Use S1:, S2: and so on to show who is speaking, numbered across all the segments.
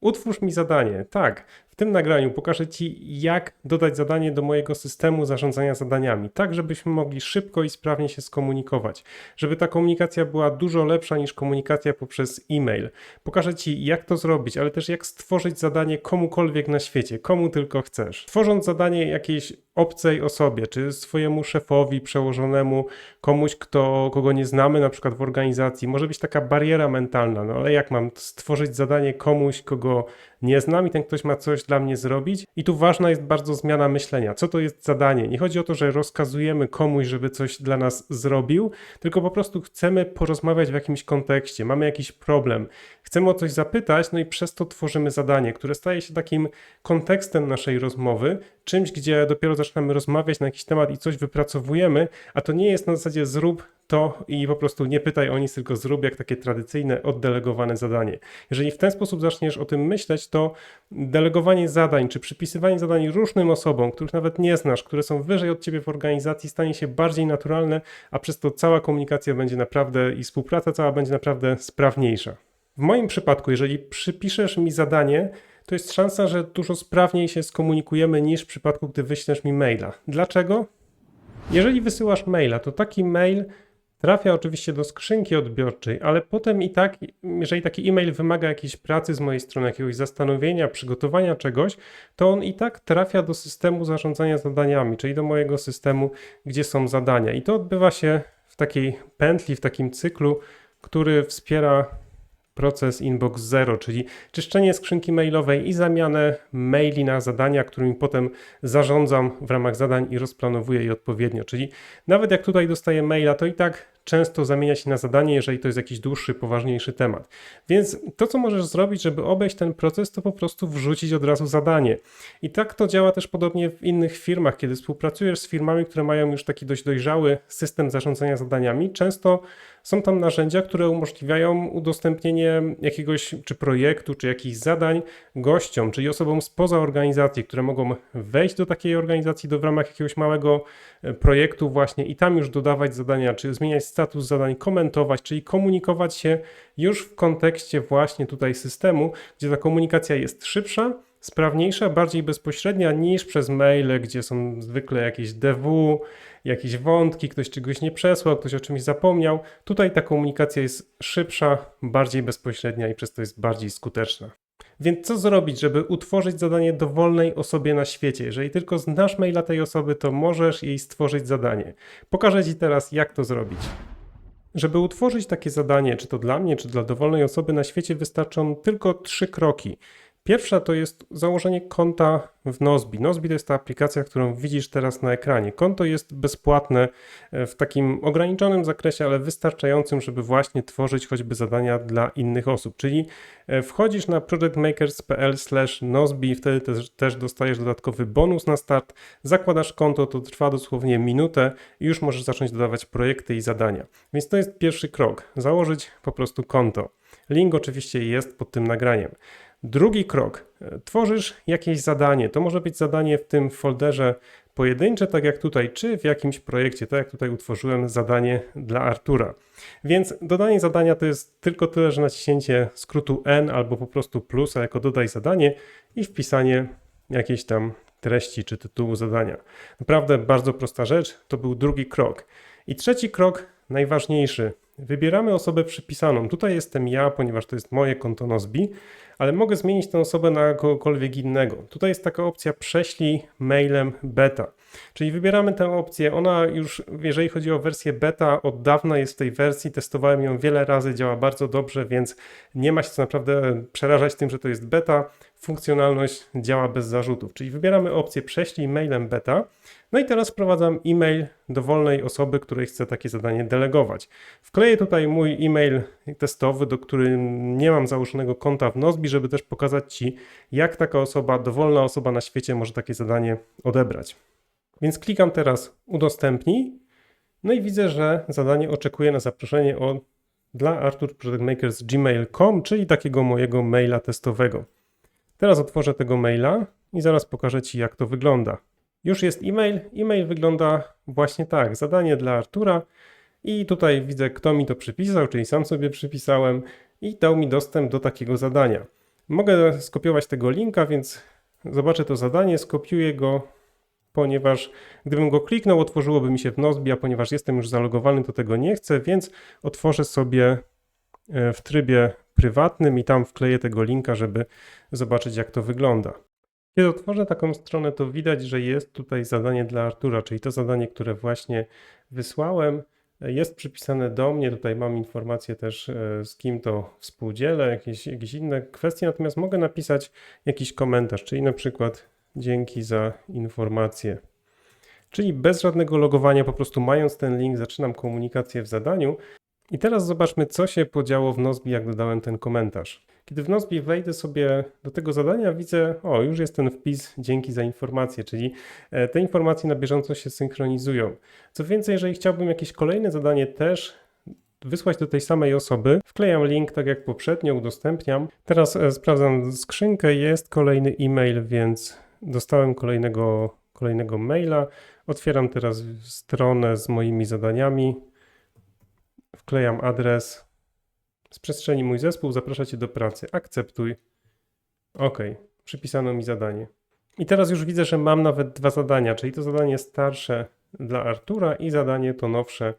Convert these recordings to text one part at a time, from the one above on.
S1: Utwórz mi zadanie. Tak, w tym nagraniu pokażę Ci, jak dodać zadanie do mojego systemu zarządzania zadaniami, tak żebyśmy mogli szybko i sprawnie się skomunikować, żeby ta komunikacja była dużo lepsza niż komunikacja poprzez e-mail. Pokażę Ci, jak to zrobić, ale też jak stworzyć zadanie komukolwiek na świecie, komu tylko chcesz. Tworząc zadanie jakiejś obcej osobie, czy swojemu szefowi, przełożonemu, komuś, kto, kogo nie znamy, na przykład w organizacji, może być taka bariera mentalna, no ale jak mam stworzyć zadanie komuś, kogo nie znam i ten ktoś ma coś dla mnie zrobić? I tu ważna jest bardzo zmiana myślenia. Co to jest zadanie? Nie chodzi o to, że rozkazujemy komuś, żeby coś dla nas zrobił, tylko po prostu chcemy porozmawiać w jakimś kontekście, mamy jakiś problem, chcemy o coś zapytać, no i przez to tworzymy zadanie, które staje się takim kontekstem naszej rozmowy, czymś, gdzie dopiero zaczynamy rozmawiać na jakiś temat i coś wypracowujemy, a to nie jest na zasadzie zrób to i po prostu nie pytaj o nic, tylko zrób jak takie tradycyjne, oddelegowane zadanie. Jeżeli w ten sposób zaczniesz o tym myśleć, to delegowanie zadań czy przypisywanie zadań różnym osobom, których nawet nie znasz, które są wyżej od ciebie w organizacji, stanie się bardziej naturalne, a przez to cała komunikacja będzie naprawdę i współpraca cała będzie naprawdę sprawniejsza. W moim przypadku, jeżeli przypiszesz mi zadanie, to jest szansa, że dużo sprawniej się skomunikujemy niż w przypadku, gdy wyślesz mi maila. Dlaczego? Jeżeli wysyłasz maila, to taki mail trafia oczywiście do skrzynki odbiorczej, ale potem i tak, jeżeli taki e-mail wymaga jakiejś pracy z mojej strony, jakiegoś zastanowienia, przygotowania czegoś, to on i tak trafia do systemu zarządzania zadaniami, czyli do mojego systemu, gdzie są zadania. I to odbywa się w takiej pętli, w takim cyklu, który wspiera proces Inbox Zero, czyli czyszczenie skrzynki mailowej i zamianę maili na zadania, którymi potem zarządzam w ramach zadań i rozplanowuję je odpowiednio. Czyli nawet jak tutaj dostaję maila, to i tak często zamienia się na zadanie, jeżeli to jest jakiś dłuższy, poważniejszy temat. Więc to, co możesz zrobić, żeby obejść ten proces, to po prostu wrzucić od razu zadanie. I tak to działa też podobnie w innych firmach, kiedy współpracujesz z firmami, które mają już taki dość dojrzały system zarządzania zadaniami. Często są tam narzędzia, które umożliwiają udostępnienie jakiegoś czy projektu, czy jakichś zadań gościom, czyli osobom spoza organizacji, które mogą wejść do takiej organizacji do w ramach jakiegoś małego e, projektu właśnie i tam już dodawać zadania, czy zmieniać status zadań, komentować, czyli komunikować się już w kontekście właśnie tutaj systemu, gdzie ta komunikacja jest szybsza, sprawniejsza, bardziej bezpośrednia niż przez maile, gdzie są zwykle jakieś DW, jakieś wątki, ktoś czegoś nie przesłał, ktoś o czymś zapomniał. Tutaj ta komunikacja jest szybsza, bardziej bezpośrednia i przez to jest bardziej skuteczna. Więc co zrobić, żeby utworzyć zadanie dowolnej osobie na świecie? Jeżeli tylko znasz maila tej osoby, to możesz jej stworzyć zadanie. Pokażę Ci teraz, jak to zrobić. Żeby utworzyć takie zadanie, czy to dla mnie, czy dla dowolnej osoby na świecie, wystarczą tylko trzy kroki. Pierwsza to jest założenie konta w Nozbi. Nozbi to jest ta aplikacja, którą widzisz teraz na ekranie. Konto jest bezpłatne e, w takim ograniczonym zakresie, ale wystarczającym, żeby właśnie tworzyć choćby zadania dla innych osób. Czyli e, wchodzisz na projectmakers.pl/nozbi, wtedy też, też dostajesz dodatkowy bonus na start. Zakładasz konto, to trwa dosłownie minutę i już możesz zacząć dodawać projekty i zadania. Więc to jest pierwszy krok. Założyć po prostu konto. Link oczywiście jest pod tym nagraniem. Drugi krok. Tworzysz jakieś zadanie. To może być zadanie w tym folderze pojedyncze, tak jak tutaj, czy w jakimś projekcie, tak jak tutaj utworzyłem zadanie dla Artura. Więc dodanie zadania to jest tylko tyle, że naciśnięcie skrótu N albo po prostu plusa jako dodaj zadanie i wpisanie jakiejś tam treści czy tytułu zadania. Naprawdę bardzo prosta rzecz. To był drugi krok. I trzeci krok, najważniejszy. Wybieramy osobę przypisaną. Tutaj jestem ja, ponieważ to jest moje konto Nozbi, ale mogę zmienić tę osobę na kogokolwiek innego. Tutaj jest taka opcja prześlij mailem beta. Czyli wybieramy tę opcję. Ona już, jeżeli chodzi o wersję beta, od dawna jest w tej wersji. Testowałem ją wiele razy, działa bardzo dobrze, więc nie ma się co naprawdę przerażać tym, że to jest beta. Funkcjonalność działa bez zarzutów. Czyli wybieramy opcję prześlij mailem beta. No i teraz wprowadzam e-mail dowolnej osoby, której chcę takie zadanie delegować. Wkleję tutaj mój e-mail testowy, do którym nie mam założonego konta w Nozbi, żeby też pokazać Ci, jak taka osoba, dowolna osoba na świecie może takie zadanie odebrać. Więc klikam teraz udostępnij. No i widzę, że zadanie oczekuje na zaproszenie od dla Artur Project Makers gmail.com, czyli takiego mojego maila testowego. Teraz otworzę tego maila i zaraz pokażę Ci, jak to wygląda. Już jest e-mail. E-mail wygląda właśnie tak. Zadanie dla Artura. I tutaj widzę, kto mi to przypisał, czyli sam sobie przypisałem i dał mi dostęp do takiego zadania. Mogę skopiować tego linka, więc zobaczę to zadanie, skopiuję go, ponieważ gdybym go kliknął, otworzyłoby mi się w Nozbi, a ponieważ jestem już zalogowany, to tego nie chcę, więc otworzę sobie e, w trybie prywatnym i tam wkleję tego linka, żeby zobaczyć, jak to wygląda. Kiedy otworzę taką stronę, to widać, że jest tutaj zadanie dla Artura, czyli to zadanie, które właśnie wysłałem. Jest przypisane do mnie, tutaj mam informację też e, z kim to współdzielę, jakieś, jakieś inne kwestie, natomiast mogę napisać jakiś komentarz, czyli na przykład dzięki za informację. Czyli bez żadnego logowania, po prostu mając ten link, zaczynam komunikację w zadaniu. I teraz zobaczmy, co się podziało w Nozbi, jak dodałem ten komentarz. Kiedy w Nozbi wejdę sobie do tego zadania, widzę, o, już jest ten wpis, dzięki za informację, czyli e, te informacje na bieżąco się synchronizują. Co więcej, jeżeli chciałbym jakieś kolejne zadanie też wysłać do tej samej osoby, wklejam link tak jak poprzednio, udostępniam. Teraz e, sprawdzam skrzynkę, jest kolejny e-mail, więc dostałem kolejnego, kolejnego maila. Otwieram teraz stronę z moimi zadaniami. Wklejam adres. Z przestrzeni mój zespół zaprasza Cię do pracy. Akceptuj. OK, przypisano mi zadanie. I teraz już widzę, że mam nawet dwa zadania, czyli to zadanie starsze dla Artura i zadanie to nowsze,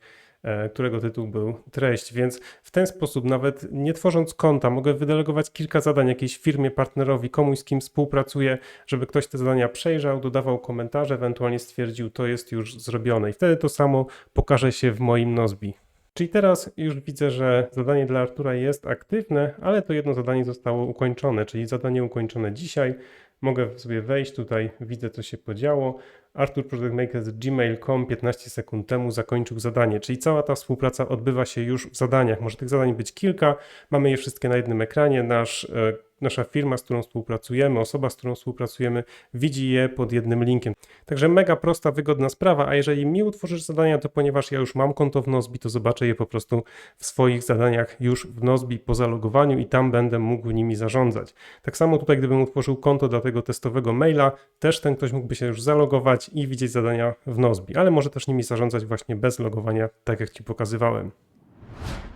S1: którego tytuł był treść, więc w ten sposób, nawet nie tworząc konta, mogę wydelegować kilka zadań jakiejś firmie, partnerowi, komuś, z kim współpracuję, żeby ktoś te zadania przejrzał, dodawał komentarze, ewentualnie stwierdził, to jest już zrobione. I wtedy to samo pokaże się w moim Nozbi. Czyli teraz już widzę, że zadanie dla Artura jest aktywne, ale to jedno zadanie zostało ukończone, czyli zadanie ukończone dzisiaj. Mogę sobie wejść tutaj, widzę co się podziało. Artur Project Maker z gmail.com 15 sekund temu zakończył zadanie, czyli cała ta współpraca odbywa się już w zadaniach. Może tych zadań być kilka, mamy je wszystkie na jednym ekranie. Nasz, e, nasza firma, z którą współpracujemy, osoba, z którą współpracujemy, widzi je pod jednym linkiem. Także mega prosta, wygodna sprawa, a jeżeli mi utworzysz zadania, to ponieważ ja już mam konto w Nozbi, to zobaczę je po prostu w swoich zadaniach już w Nozbi po zalogowaniu i tam będę mógł nimi zarządzać. Tak samo tutaj, gdybym utworzył konto dla tego testowego maila, też ten ktoś mógłby się już zalogować i widzieć zadania w Nozbi, ale może też nimi zarządzać właśnie bez logowania, tak jak Ci pokazywałem.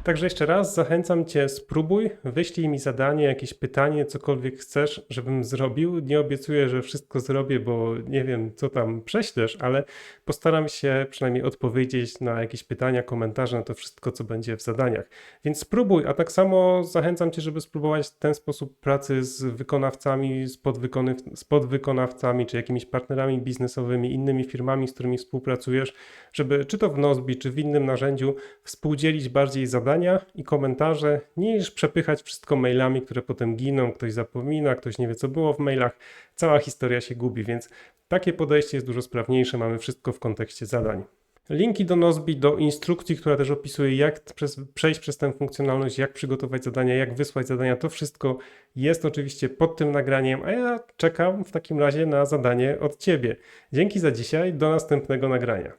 S1: Także jeszcze raz zachęcam Cię, spróbuj, wyślij mi zadanie, jakieś pytanie, cokolwiek chcesz, żebym zrobił. Nie obiecuję, że wszystko zrobię, bo nie wiem, co tam prześlesz, ale postaram się przynajmniej odpowiedzieć na jakieś pytania, komentarze, na to wszystko, co będzie w zadaniach. Więc spróbuj, a tak samo zachęcam Cię, żeby spróbować ten sposób pracy z wykonawcami, z, podwykony- z podwykonawcami, czy jakimiś partnerami biznesowymi, innymi firmami, z którymi współpracujesz, żeby czy to w Nozbi, czy w innym narzędziu współdzielić bardziej zadania i komentarze, niż przepychać wszystko mailami, które potem giną, ktoś zapomina, ktoś nie wie, co było w mailach, cała historia się gubi, więc takie podejście jest dużo sprawniejsze, mamy wszystko w kontekście zadań. Linki do Nozbi, do instrukcji, która też opisuje, jak przez, przejść przez tę funkcjonalność, jak przygotować zadania, jak wysłać zadania, to wszystko jest oczywiście pod tym nagraniem, a ja czekam w takim razie na zadanie od Ciebie. Dzięki za dzisiaj, do następnego nagrania.